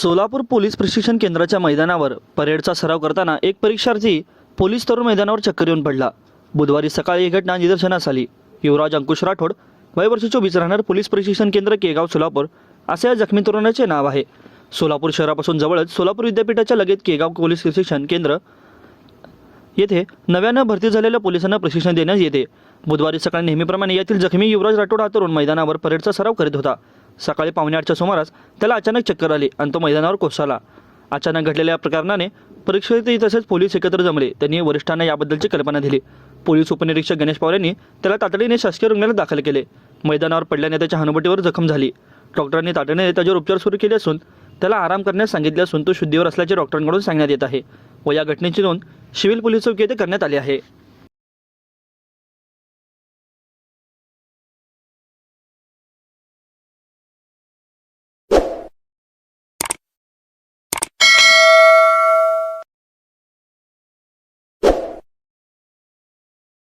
Solapur police प्रशिक्षण केंद्राच्या मैदानावर परेडचा सराव करताना एक परीक्षार्थी पोलीस तरुण मैदानावर चक्कर येऊन पडला. बुधवारी सकाळी ही घटना निदर्शनास आली. युवराज अंकुश राठोड वय वर्ष चोवीस राहणार पोलीस प्रशिक्षण केंद्र केगाव सोलापूर असे या जखमी तरुणाचे नाव आहे. सोलापूर शहरापासून जवळच सोलापूर विद्यापीठाच्या लगेच केगाव पोलीस प्रशिक्षण केंद्र येथे नव्यानं भरती झालेल्या पोलिसांना प्रशिक्षण देण्यात येते. बुधवारी सकाळी नेहमीप्रमाणे यातील जखमी युवराज राठोड हा तरुण मैदानावर परेडचा सराव करीत होता. सकाळी पावणेआठच्या सुमारास त्याला अचानक चक्कर आली आणि तो मैदानावर कोसळला. अचानक घडलेल्या या प्रकरणाने परीक्षेतही तसेच पोलीस एकत्र जमले. त्यांनी वरिष्ठांना याबद्दलची कल्पना दिली. पोलीस उपनिरीक्षक गणेश पवार यांनी त्याला तातडीने शासकीय रुग्णालयात दाखल केले. मैदानावर पडल्याने त्याच्या हनुबटीवर जखम झाली. डॉक्टरांनी तातडीने त्याच्यावर उपचार सुरू केले असून त्याला आराम करण्यास सांगितले असून तो शुद्धीवर असल्याचे डॉक्टरांकडून सांगण्यात येत आहे. व या घटनेची नोंद सिव्हिल पोलीस चौकी येथे करण्यात आली आहे.